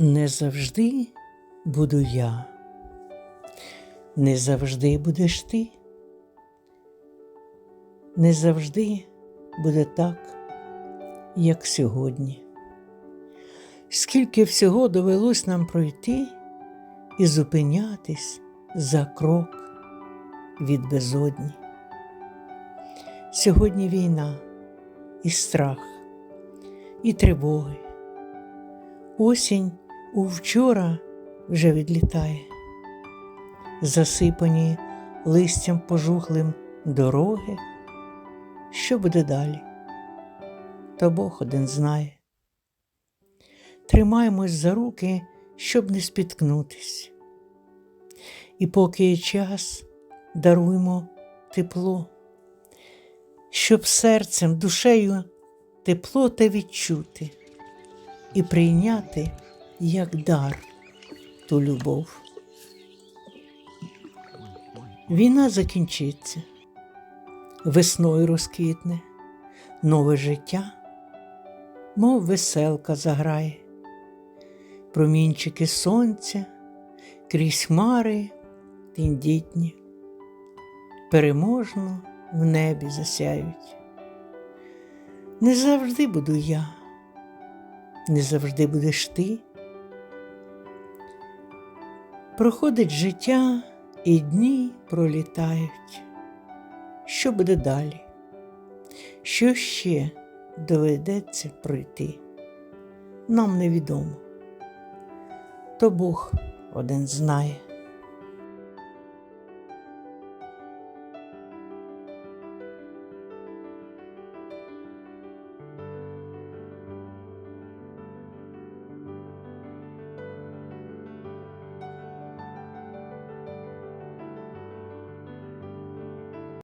Не завжди буду я, не завжди будеш ти, не завжди буде так, як сьогодні. Скільки всього довелось нам пройти і зупинятись за крок від безодні. Сьогодні війна і страх, і тривоги. Осінь у вчора вже відлітає, засипані листям пожухлим дороги. Що буде далі? То Бог один знає. Тримаємось за руки, щоб не спіткнутись. І поки є час, даруймо тепло, щоб серцем, душею тепло те відчути і прийняти як дар ту любов. Війна закінчиться, весною розквітне, нове життя, мов веселка заграє, промінчики сонця крізь хмари тендітні, переможно в небі засяють. Не завжди буду я не завжди будеш ти. Проходить життя і дні пролітають. Що буде далі? Що ще доведеться пройти? Нам невідомо. То Бог один знає.